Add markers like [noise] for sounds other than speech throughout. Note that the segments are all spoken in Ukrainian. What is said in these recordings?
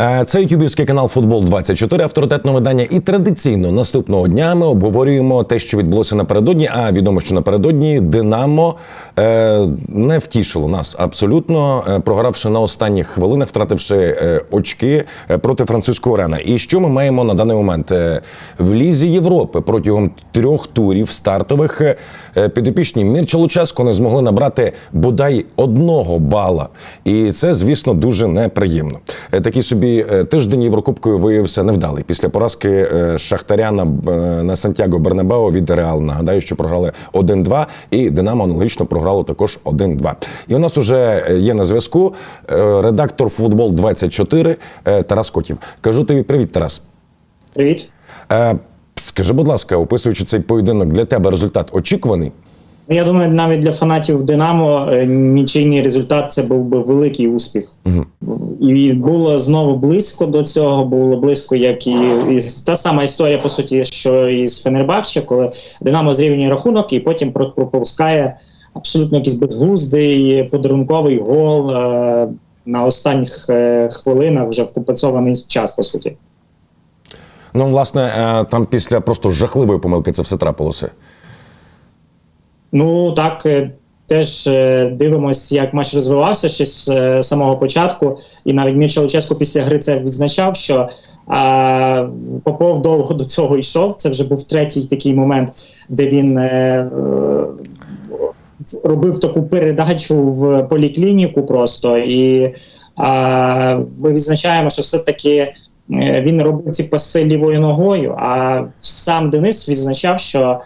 Е, Це ютубівський канал Футбол 24 авторитетне видання. І традиційно наступного дня ми обговорюємо те, що відбулося напередодні. А відомо, що напередодні Динамо е, не втішило нас абсолютно, е, програвши на останніх хвилинах, втративши очки проти французького Рена. І що ми маємо на даний момент в лізі Європи протягом трьох турів стартових підопічні Мірча Луческо не змогли набрати бодай одного бала. І це, звісно, дуже неприємно. Е, Такий собі е, тиждень Єврокубкою виявився невдалий після поразки е, Шахтаря на, е, на Сантьяго Бернабео від Реал. Нагадаю, що програли 1-2, і Динамо аналогічно програло також 1-2. І у нас уже є на зв'язку редактор футбол 24 е, Тарас Котів. Кажу тобі привіт, Тарас. Привіт. Скажи, будь ласка, описуючи цей поєдинок, для тебе результат очікуваний? Ну, Я думаю, навіть для фанатів Динамо е, нічийний результат це був би великий успіх. І було знову близько до цього. Було близько, як і, і та сама історія, по суті, що і з Фенербахче, коли Динамо зрівнює рахунок і потім пропускає абсолютно якийсь безглуздий подарунковий гол е, на останніх е, хвилинах, вже в компенсований час, по суті. Ну, власне, е, там після просто жахливої помилки це все трапилося. Ну так е, теж е, дивимось, як матч розвивався ще з е, самого початку, і навіть Мірча Луческо після гри це відзначав, що а, Попов довго до цього йшов. Це вже був третій такий момент, де він е, робив таку передачу в поліклініку просто і а, ми відзначаємо, що все-таки він робив ці паси лівою ногою. А сам Денис відзначав, що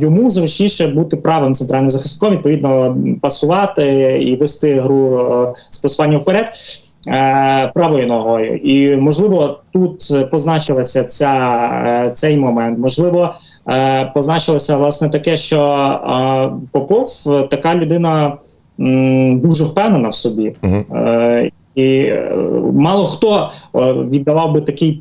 йому зручніше бути правим центральним захисником, відповідно пасувати і вести гру е, з посуванням вперед. е, Правою ногою, і можливо тут позначилося ця, е, цей момент. Можливо, позначилося власне таке, що Попов така людина дуже впевнена в собі. Е, І мало хто віддавав би такий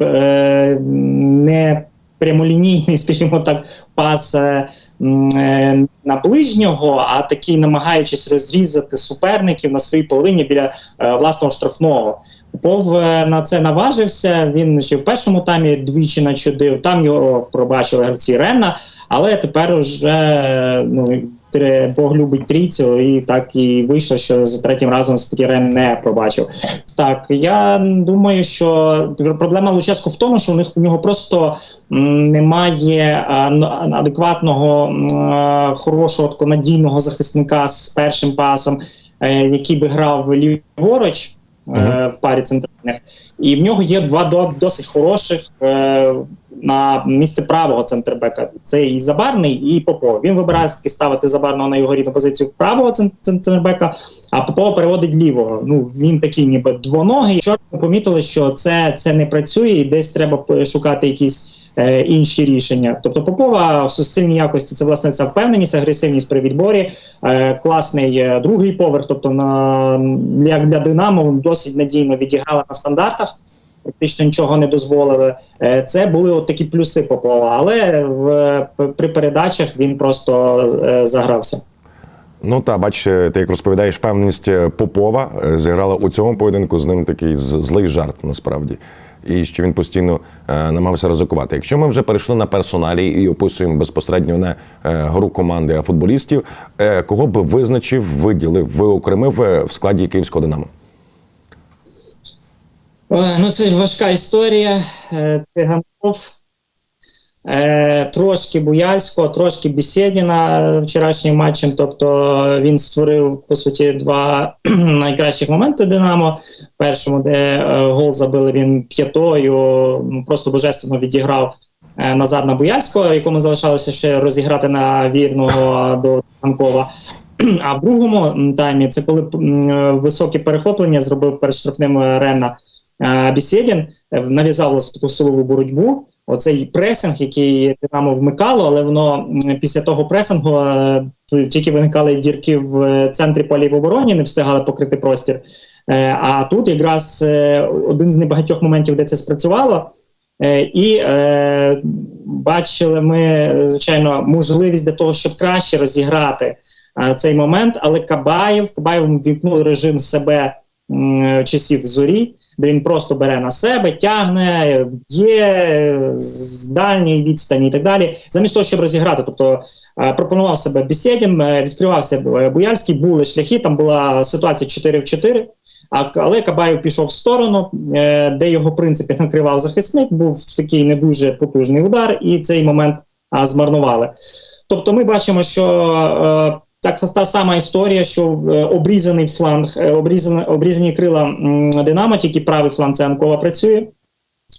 не прямолінійний, [laughs] скажімо так, пас е, е, на ближнього, а такий намагаючись розрізати суперників на своїй половині біля е, власного штрафного. Попов е, на це наважився. Він ще в першому таймі двічі начудив. Там його пробачили гравці Ренна, але тепер вже е, ну. Бог любить трійцю, і так і вийшло, що за третім разом все-таки не пробачив. Так, я думаю, що проблема Луческу в тому, що у них у нього просто немає адекватного хорошого надійного захисника з першим пасом, е, який би грав ліворуч. Е, В парі центральних, і в нього є два досить хороших е, на місце правого центрбека. Це і Забарний, і Попов. Він вибирає таки ставити Забарного на його рідну позицію правого цен- цен- центрбека, а Попова переводить лівого. Ну він такий, ніби двоногий. Що помітили, що це, це не працює, і десь треба шукати якісь е, інші рішення. Тобто Попова в сильній якості це власне ця впевненість, агресивність при відборі, е, класний е, другий поверх. Тобто на як для Динамо досить надійно відіграла на стандартах. Практично нічого не дозволили. Це були от такі плюси Попова, але в при передачах він просто загрався. Ну та бач, ти як розповідаєш, певність Попова зіграла у цьому поєдинку з ним такий злий жарт насправді. І що він постійно е, намагався ризикувати. Якщо ми вже перейшли на персоналі і описуємо безпосередньо не е, гру команди, а футболістів, е, кого би визначив, виділив, виокремив в складі київського динамо? Ну, це важка історія. Циганков, е, трошки Буяльського, трошки Бесєдіна вчорашнім матчем. Тобто він створив по суті два [clears throat] найкращих моменти Динамо. Першому, де е, гол забили він п'ятою, просто божественно відіграв е, назад на Буяльського, якому залишалося ще розіграти на вірного до Циганкова. [clears throat] А в другому таймі це коли м, е, високі перехоплення зробив перед штрафним е, Ренна. Бісєдін е, нав'язав таку силову боротьбу. Оцей пресинг, який Динамо вмикало, але воно після того пресингу е, тільки виникали дірки в е, центрі полі в обороні, не встигали покрити простір. Е, А тут якраз один з небагатьох моментів, де це спрацювало. І е, бачили ми, звичайно, можливість для того, щоб краще розіграти е, цей момент. Але Кабаєв Кабаєв вімкнув режим себе часів зорі, де він просто бере на себе, тягне, є е, з дальньої відстані і так далі, замість того, щоб розіграти. Тобто е, пропонував себе Бесєдін, е, відкривався Буяльський, були шляхи, там була ситуація 4 в 4. Але Кабаєв пішов в сторону, де його в принципі накривав захисник. Був такий не дуже потужний удар, і цей момент змарнували. Тобто, ми бачимо, що так та сама історія, що е, обрізаний фланг, е, обрізані, обрізані крила Динамо, тільки правий фланг це Анкова працює.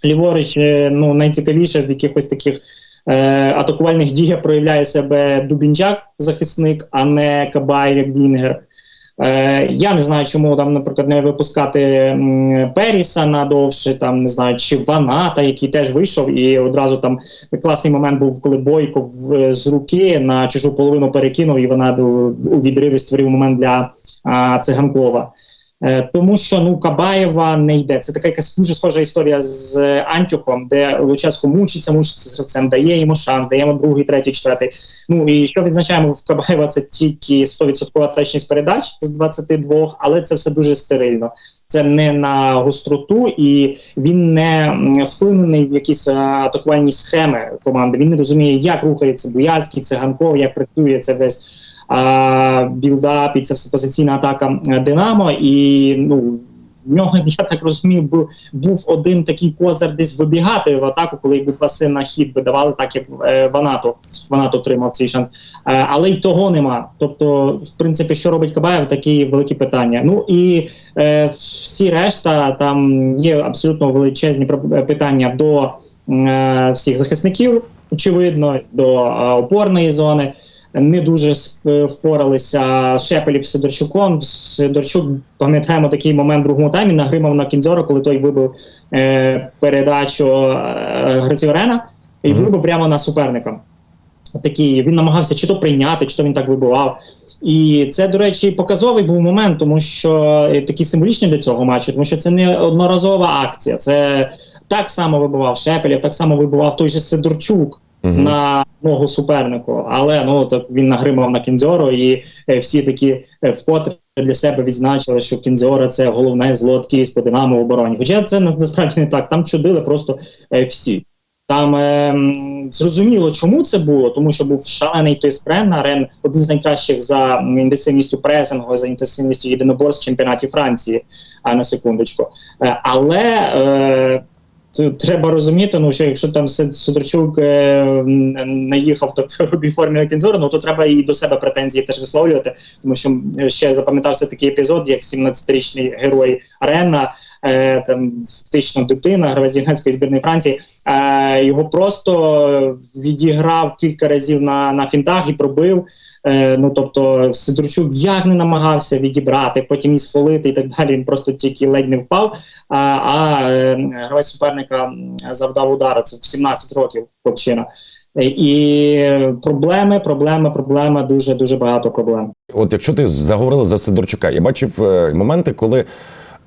Ліворуч, е, ну найцікавіше в якихось таких е, атакувальних діях проявляє себе Дубінчак, захисник, а не Кабаєв як Вінгер. Е, я не знаю, чому там, наприклад, не випускати Періса надовше, там не знаю, чи Ваната, який теж вийшов, і одразу там класний момент був, коли Бойко в, з руки на чужу половину перекинув, і вона у відриві створив момент для а, циганкова. Е, Тому що ну Кабаєва не йде. Це така якась дуже схожа історія з е, Антюхом, де Луческо мучиться, мучиться з гравцем, дає йому шанс, дає йому другий, третій, четвертий. Ну і що відзначаємо в Кабаєва, це тільки 100% точність передач з 22, але це все дуже стерильно. Це не на гостроту, і він не вплинений в якісь е, атакувальні схеми команди. Він не розуміє, як рухається Буяльський, Циганков, як працює це весь білдап, і все позиційна атака Динамо. І ну в нього, [laughs] я так розумію, був, був один такий козир десь вибігати в атаку, коли якби паси на хід би давали, так як е, Ванато, Ванато отримав цей шанс. Е, але й того нема. Тобто, в принципі, що робить Кабаєв, такі великі питання. Ну і е, всі решта там є абсолютно величезні питання до е, всіх захисників, очевидно, до е, опорної зони. Не дуже сп- впоралися Шепелів з Сидорчуком. Сидорчук, пам'ятаємо такий момент в другому таймі, нагримав на Кінзоро, коли той вибив е, передачу е, Грицьорена і вибив прямо на суперника. Такий він намагався чи то прийняти, чи то він так вибивав. І це, до речі, показовий був момент, тому що е, такий символічний для цього матчу, тому що це не одноразова акція. Це так само вибивав Шепелів, так само вибивав той же Сидорчук Мгм. на ногу супернику. Але ну так він нагримав на Кінзьоро, і е, всі такі е, вкотре для себе відзначили, що Кінзьора це головне зло Київського Динамо в обороні. Хоча це насправді не так. Там чудили просто е, всі. Там е, зрозуміло, чому це було, тому що був шалений тиск на Рен один з найкращих за інтенсивністю пресингу, за інтенсивністю єдиноборств чемпіонаті Франції, а на секундочку. Е, але е, треба розуміти, ну що якщо там Сид- Сидорчук е, н- не їхав так [laughs] в робій формі на кінзору, ну то треба і до себе претензії теж висловлювати, тому що е, ще запам'ятався такий епізод, як 17-річний герой Арена, е, там фактично дитина, гравець юнацької збірної Франції. Е, його просто відіграв кілька разів на, на фінтах і пробив. Е, ну тобто Сидорчук як не намагався відібрати, потім і сфолити і так далі. Він просто тільки ледь не впав. А, а е, гравець суперника завдав удару. Це в 17 років хлопчина. І проблеми, проблеми, проблеми, дуже дуже багато проблем. От якщо ти заговорила за Сидорчука, я бачив е, моменти, коли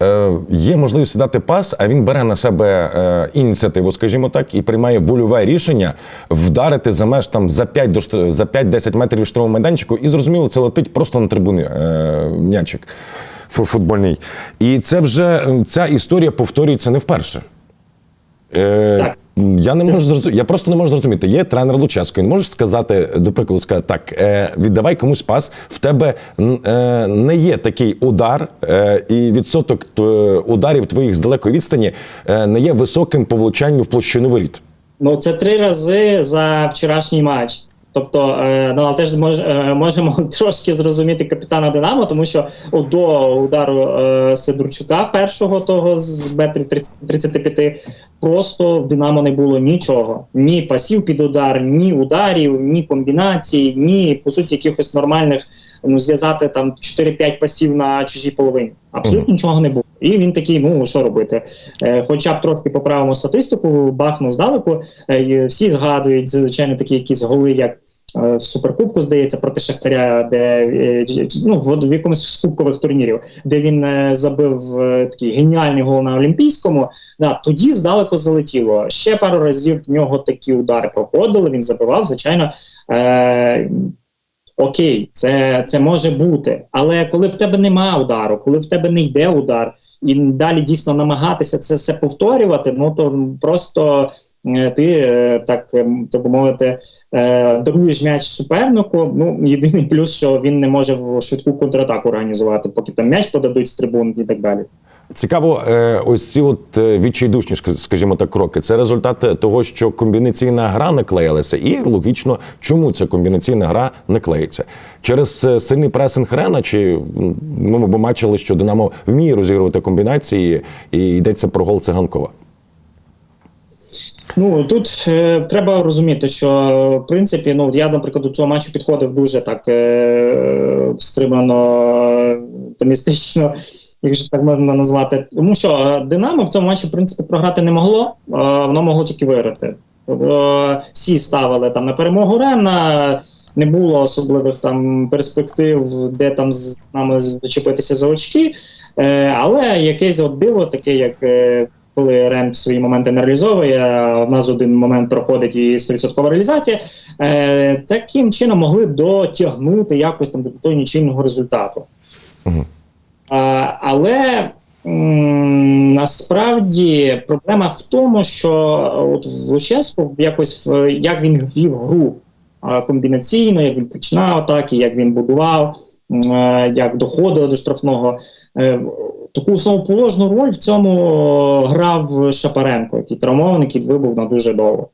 е, є можливість дати пас, а він бере на себе е, ініціативу, скажімо так, і приймає вольове рішення вдарити за меж там за 5 до за 5-10 метрів штрафного майданчику, і зрозуміло, це летить просто на трибуни е, м'ячик футбольний. І це вже ця історія повторюється не вперше. Е, Так. Я не можу зрозуміти. Я просто не можу зрозуміти. Є тренер Луческо. Він може сказати, до прикладу, сказати, так, е, віддавай комусь пас. В тебе е, не є такий удар, е, і відсоток т- ударів твоїх з далекої відстані е, не є високим по влучанню в площину воріт. Ну це три рази за вчорашній матч. Тобто, е, ну, але теж мож, е, можемо [laughs] трошки зрозуміти капітана Динамо, тому що до удару е, Сидорчука першого того з метрів 30 35 просто в Динамо не було нічого. Ні пасів під удар, ні ударів, ні комбінацій, ні по суті якихось нормальних ну зв'язати там 4-5 пасів на чужій половині. Абсолютно нічого не було. І він такий, ну що робити? Е, хоча б трошки поправимо статистику, бахнув здалеку. Е, всі згадують звичайно такі якісь голи, як е, в суперкубку, здається, проти Шахтаря, де ну в, в якомусь з кубкових турнірів, де він забив такий геніальний гол на Олімпійському. Да, тоді здалеку залетіло. Ще пару разів в нього такі удари проходили. Він забивав, звичайно. Е, Окей, це, це може бути. Але коли в тебе нема удару, коли в тебе не йде удар, і далі дійсно намагатися це все повторювати, ну то просто е, ти е, так, ем, так мовити, е, даруєш м'яч супернику. Ну єдиний плюс, що він не може в швидку контратаку організувати, поки там м'яч подадуть з трибун і так далі. Цікаво, е, ось ці от е, відчайдушні, скажімо так, кроки. Це результат того, що комбінаційна гра не клеїлася, і логічно, чому ця комбінаційна гра не клеїться через е, сильний пресинг Рена, чи ну, ми бачили, що Динамо вміє розігрувати комбінації, і йдеться про гол циганкова. Ну тут е, треба розуміти, що в принципі, ну я, наприклад, до цього матчу підходив дуже так е, стримано оптимістично, якщо так можна назвати. Тому що е, Динамо в цьому матчі, в принципі, програти не могло, е, воно могло тільки виграти. Е, всі ставили там на перемогу Рена, не було особливих там перспектив, де там з нами зачепитися за очки. Е, але якесь от диво, таке як. Е, коли Рем свої моменти не реалізовує, а в нас один момент проходить і 100% реалізація, е, таким чином могли дотягнути якось там до того нічийного результату. Мгм. А, але м, насправді проблема в тому, що от в Луческу якось в- як він ввів гру комбінаційно, як він починав атаки, як він будував, е, як доходило до штрафного. Таку основоположну роль в цьому е, грав Шапаренко, який травмований, який вибув на дуже довго.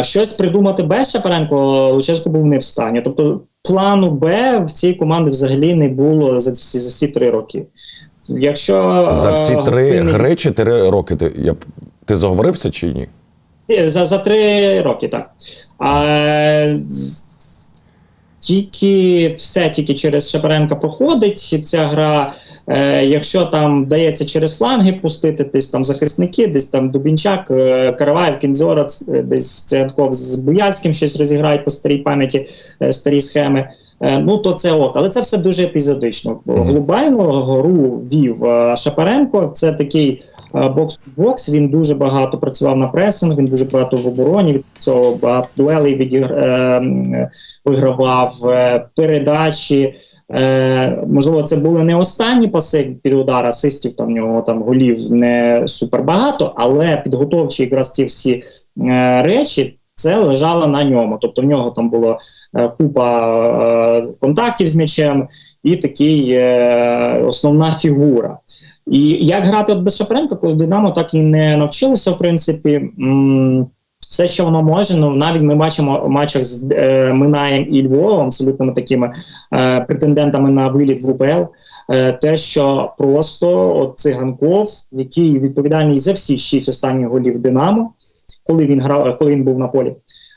Щось придумати без Шапаренко Луческо був не в стані. Тобто плану Б в цій команди взагалі не було за всі, за всі три роки. Якщо За всі е, три Гопини- гри чи три роки ти я ти заговорився чи ні? за, за три роки, так. А, тільки все тільки через Шапаренка проходить ця гра. Е, якщо там вдається через фланги пустити, десь там захисники, десь там Дубінчак, е, Караваєв, Кінзора, е, десь Цянков з Буяльським щось розіграють по старій пам'яті, е, старі схеми. Е, ну то це ок, але це все дуже епізодично. В Мгм. глобальну гру вів е, Шапаренко. Це такий е, бокс-бокс. Він дуже багато працював на пресинг, він дуже багато в обороні від цього багато дуелей відігр... вигравав передачі. Е, можливо, це були не останні паси під удар, асистів там в нього там голів не супер багато, але підготовчі якраз ці всі е, речі. Це лежало на ньому. Тобто в нього там було е, купа е, контактів з м'ячем і такий е, основна фігура. І як грати без Шапренка, коли Динамо так і не навчилося, в принципі. М- все, що воно може, ну навіть ми бачимо в матчах з е, Минаєм і Львовом, абсолютно такими е, претендентами на виліт в УПЛ, е, те, що просто от циганков, який відповідальний за всі шість останніх голів Динамо, коли він грав, коли він був на полі.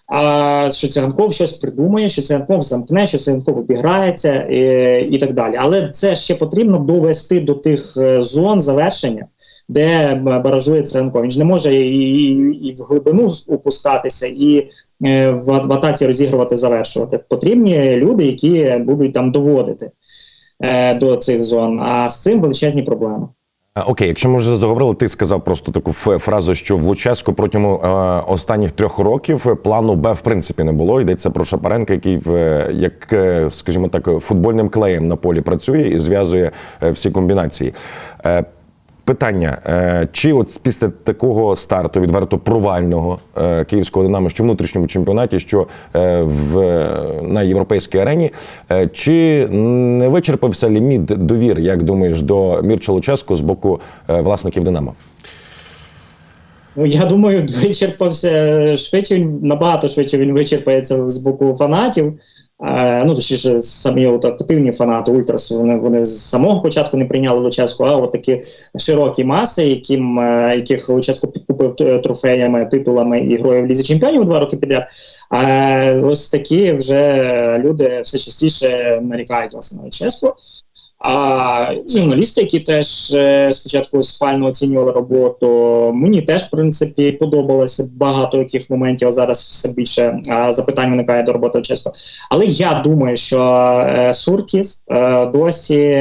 А що Циганков щось придумає, що Циганков замкне, що Циганков обіграється і, і так далі. Але це ще потрібно довести до тих е, зон завершення, де баражує Циганков. Він ж не може і, і, і в глибину опускатися, і е, в, в атаці розігрувати, завершувати. Потрібні люди, які будуть там доводити е, до цих зон. А з цим величезні проблеми. Окей, якщо ми вже заговорили, ти сказав просто таку фразу, що в Луческу протягом е, останніх трьох років е, плану Б в принципі не було. Йдеться про Шапаренка, який в е, як, скажімо так, футбольним клеєм на полі працює і зв'язує всі комбінації. Питання: е, чи от після такого старту відверто провального е, київського динамо, що в внутрішньому чемпіонаті, що е, в на європейській арені, чи не вичерпався ліміт довір, як думаєш, до Мірча Луческу з боку власників Динамо? Ну, я думаю, [laughs] вичерпався швидше, він набагато швидше він вичерпається з боку фанатів. Е, ну, точніше, самі от активні фанати Ультрас, вони, вони з самого початку не прийняли Луческу, а от такі широкі маси, яким, е, яких Луческу підкупив трофеями, титулами і грою в Лізі Чемпіонів два роки підряд. А ось такі вже люди все частіше нарікають власне на Луческу. А журналісти, які теж е, спочатку схвально оцінювали роботу, мені теж в принципі подобалося багато яких моментів. Зараз все більше запитань виникає до роботи Ческо. Але я думаю, що е, Суркіс е, досі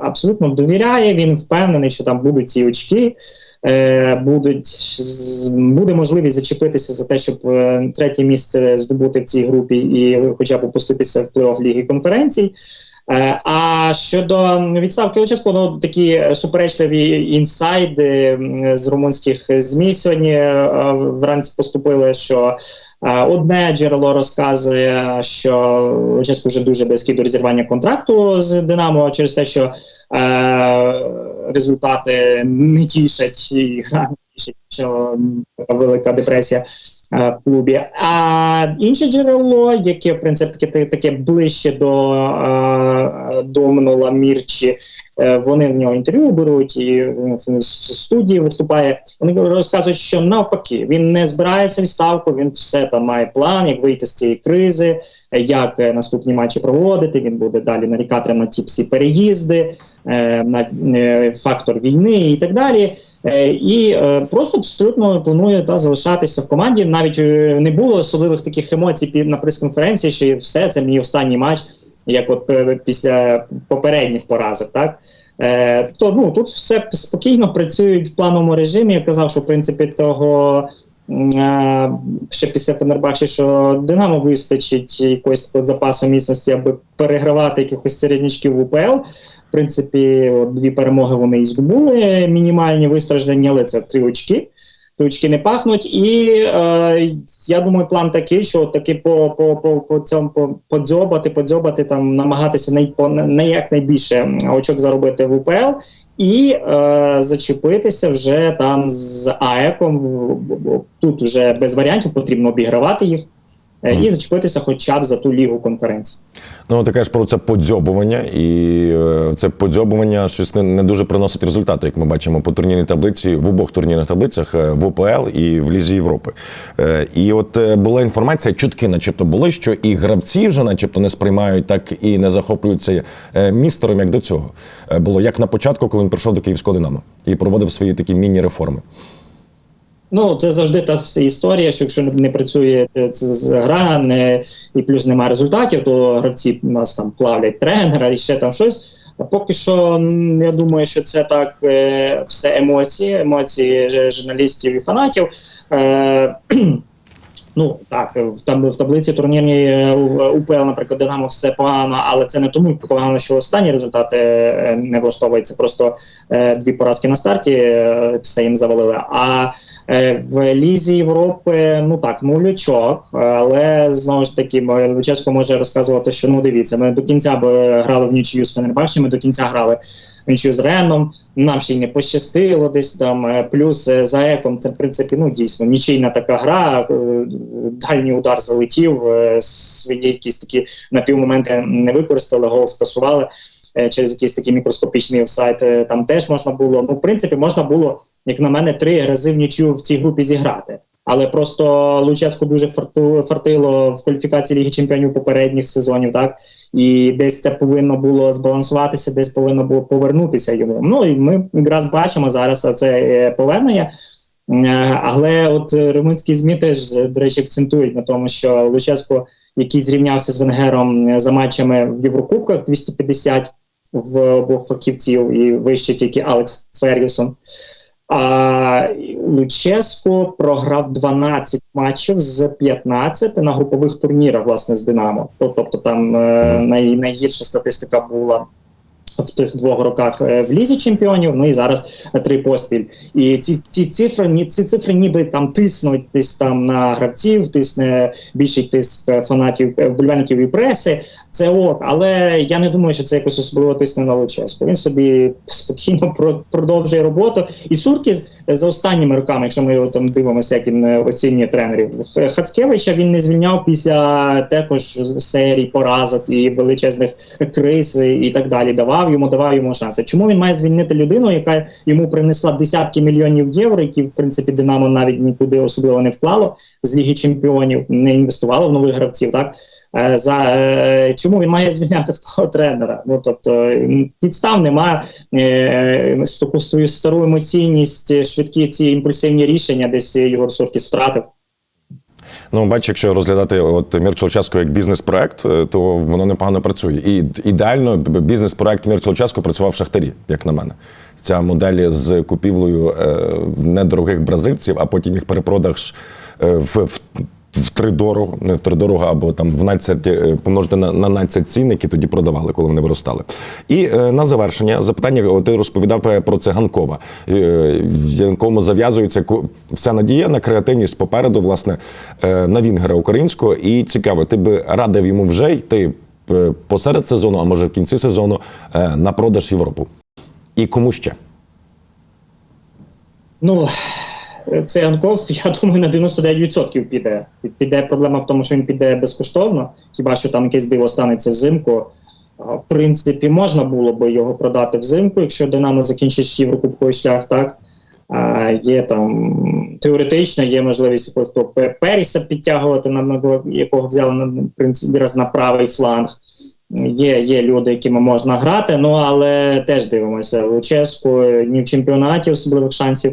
абсолютно довіряє. Він впевнений, що там будуть ці очки. Будуть буде можливість зачепитися за те, щоб третє місце здобути в цій групі і хоча б опуститися в плей-офф ліги конференцій. Е, А щодо відставки Луческо, ну такі суперечливі інсайди з румунських змі сьогодні е, вранці поступили, що е, одне джерело розказує, що Луческо вже дуже близький до розірвання контракту з Динамо через те, що е, результати не тішать і гра що така велика депресія а, в клубі. А інше джерело, яке в принципі таке, ближче до, е, до минула Мірчі, е, вони в нього інтерв'ю беруть і в студії виступає. Вони розказують, що навпаки він не збирається відставку, він все там має план, як вийти з цієї кризи, е, як е, наступні матчі проводити. Він буде далі нарікати на ті всі переїзди, е, на е, фактор війни і так далі. Е, І е, просто абсолютно планує та залишатися в команді. Навіть е, не було особливих таких емоцій під на прес-конференції, що все це мій останній матч, як от е, після попередніх поразок, так. Е, то ну тут все спокійно працюють в плановому режимі. Я казав, що в принципі того е, ще після Фенербахчі, що Динамо вистачить якогось такого запасу міцності, аби перегравати якихось середнячків в УПЛ. В принципі, от дві перемоги вони і здобули мінімальні вистраждання, але це три очки. Три очки не пахнуть. І е, я думаю, план такий, що таки по, по, по, по цьому по, подзьобати, подзьобати, там намагатися най, по, не якнайбільше очок заробити в УПЛ і е, зачепитися вже там з АЕКом. Тут вже без варіантів потрібно обігравати їх. Е, І зачепитися хоча б за ту лігу конференції. Ну, ти кажеш про це подзьобування, і е, це подзьобування щось не, не дуже приносить результату, як ми бачимо по турнірній таблиці в обох турнірних таблицях е, в УПЛ і в Лізі Європи. І от була інформація, чутки, начебто, були, що і гравці вже, начебто, не сприймають так і не захоплюються містером, як до цього. Було як на початку, коли він прийшов до Київського Динамо і проводив свої такі міні-реформи. Ну, це завжди та історія, що якщо не працює е, гра, не, і плюс немає результатів, то гравці у нас там плавлять тренера і ще там щось. А поки що я думаю, що це так е, все емоції, емоції журналістів і фанатів. [clears throat] Е, Ну так, в там в таблиці турнірній е, УПЛ, наприклад, Динамо все погано, але це не тому погано, що останні результати е, не влаштовують. Це просто е, дві поразки на старті, е, все їм завалили. А е, в Лізі Європи, ну так, нулючок, але знову ж таки, Луческо може розказувати, що ну дивіться, ми до кінця б грали в нічию з Фенербахчі, ми до кінця грали в нічию з Реном. Нам ще й не пощастило десь там. е, Плюс е, за еком це в принципі ну дійсно нічийна така гра. Дальній удар залетів, е, свої якісь такі напівмоменти не використали, гол скасували. е, Через якийсь такий мікроскопічний офсайт е, там теж можна було. Ну, в принципі, можна було, як на мене, три рази в нічю в цій групі зіграти. Але просто Луческу дуже фартило в кваліфікації Ліги Чемпіонів попередніх сезонів, так і десь це повинно було збалансуватися, десь повинно було повернутися йому. Ну і ми якраз бачимо зараз це повернення. Е, Але от е, румунські змі теж е, до речі акцентують на тому, що Луческо, який зрівнявся з Венгером за матчами в Єврокубках 250 в обох фахівців і вище тільки Алекс Фергюсон. А Луческо програв 12 матчів з 15 на групових турнірах, власне, з Динамо. Тобто там е, най, найгірша статистика була в тих двох роках е, в лізі чемпіонів. Ну і зараз е, три поспіль. І ці, ці цифри, ні, ці цифри ніби там тиснуть десь там на гравців, тисне більший тиск е, фанатів вболівальників і преси. Це ок, але я не думаю, що це якось особливо тисне на Луческу. Він собі спокійно про- продовжує роботу. І Суркіс за останніми роками, якщо ми там дивимося, як він оцінює тренерів Хацкевича, він не звільняв після також серій поразок і величезних криз і так далі. Давав давав йому, давав йому шанси. Чому він має звільнити людину, яка йому принесла десятки мільйонів євро, які в принципі Динамо навіть нікуди особливо не вклало з Ліги Чемпіонів, не інвестувало в нових гравців. Так Е, за е, чому він має звільняти такого тренера? Ну тобто підстав немає е, свою стару емоційність, е, швидкі ці імпульсивні рішення, десь Єгор Суркіс втратив. Ну, бачу, якщо розглядати от Мір Чолчаско як бізнес-проект, е, то воно непогано працює. І ідеально бізнес-проект Мір Чолчаско працював в шахтарі, як на мене. Ця модель з купівлею е, недорогих бразильців, а потім їх перепродаж е, в. В Втридорого, не втридорого, або там в 12, е, помножити на, на 12 цін, які тоді продавали, коли вони виростали. І е, на завершення запитання, ти розповідав е, про циганкова, е, в якому зав'язується вся надія на креативність попереду, власне, е, на Вінгера українського. І цікаво, ти би радив йому вже йти е, посеред сезону, а може в кінці сезону, е, на продаж Європу. І кому ще? Ну це Анков, [laughs] я думаю, на 99% піде. Піде проблема в тому, що він піде безкоштовно. Хіба що там якесь диво станеться взимку? В принципі, можна було би його продати взимку, якщо Динамо закінчить єврокубковий шлях, так. А, є там теоретично, є можливість Періса підтягувати, на, якого взяли на раз на правий фланг. Є, є люди, якими можна грати, ну але теж дивимося. Луческу ні в чемпіонаті особливих шансів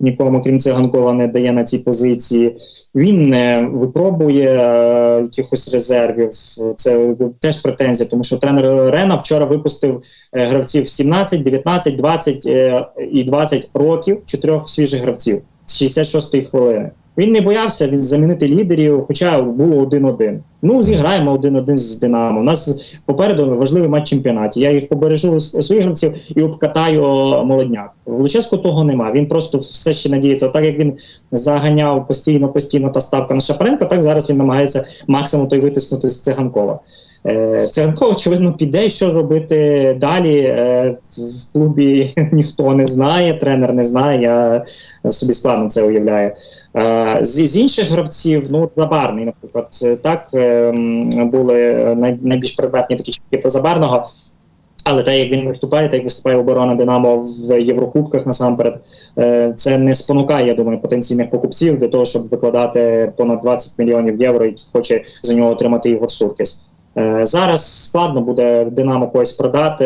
нікому, крім циганкова, не дає на цій позиції. Він не випробує е, якихось резервів. Це теж претензія, тому що тренер Рена вчора випустив е, гравців 17, 19, 20 е, і 20 років, чотирьох свіжих гравців з 66-ї хвилини. Він не боявся замінити лідерів, хоча було 1-1. Ну, зіграємо 1-1 з Динамо. У нас попереду важливий матч чемпіонаті. Я їх побережу своїх гравців і обкатаю молодняк. В Луческу того нема. Він просто все ще надіється. Так як він заганяв постійно, постійно та ставка на Шапаренко, так зараз він намагається максимум той витиснути з циганкова. Е, очевидно, піде. І Що робити далі? Е, в клубі [laughs] ніхто не знає, тренер не знає. Я собі складно це уявляю. Е, З, інших гравців, ну Забарний, наприклад, так е, були найбільш предметні такі чітки про Забарного. Але так як він виступає, так як виступає оборона Динамо в Єврокубках насамперед, це не спонукає, я думаю, потенційних покупців для того, щоб викладати понад 20 мільйонів євро, які хоче за нього отримати Ігор Суркіс. Е, Зараз складно буде Динамо когось продати.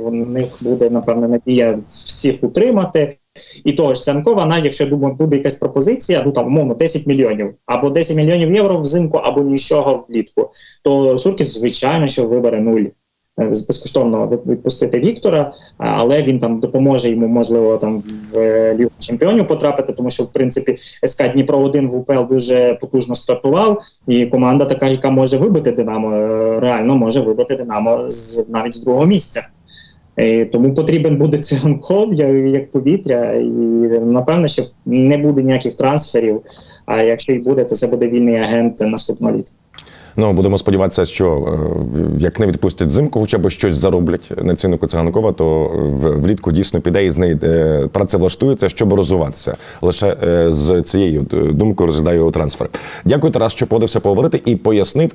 В них буде напевно надія всіх утримати. І того ж Цянкова, навіть якщо думаю, буде якась пропозиція, ну там умовно 10 мільйонів або 10 мільйонів євро взимку, або нічого влітку, то Суркіс, звичайно, що вибере нуль. Е, Безкоштовно відпустити Віктора, але він там допоможе йому, можливо, там в е, Лігу чемпіонів потрапити, тому що в принципі СК Дніпро 1 в УПЛ дуже потужно стартував, і команда така, яка може вибити Динамо, е, реально може вибити Динамо з навіть з другого місця. Е, Тому потрібен буде циганков як повітря, і напевно, що не буде ніяких трансферів. А якщо і буде, то це буде вільний агент наступного літа. Ну, будемо сподіватися, що е, як не відпустять зимку, хоча б щось зароблять на ціннику циганкова, то влітку дійсно піде і з неї е, працевлаштується, щоб розвиватися. Лише е, з цією думкою розглядаю його трансфер. Дякую, Тарас, що подався поговорити і пояснив,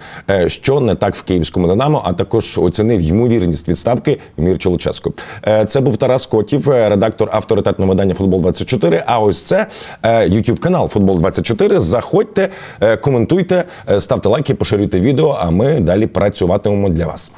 що не так в київському Динамо, а також оцінив ймовірність відставки Мірчу Луческу. Е, Це був Тарас Котів, редактор авторитетного видання Футбол 24 А ось це youtube канал Футбол 24 Заходьте, коментуйте, ставте лайки, відео. А ми далі працюватимемо для вас.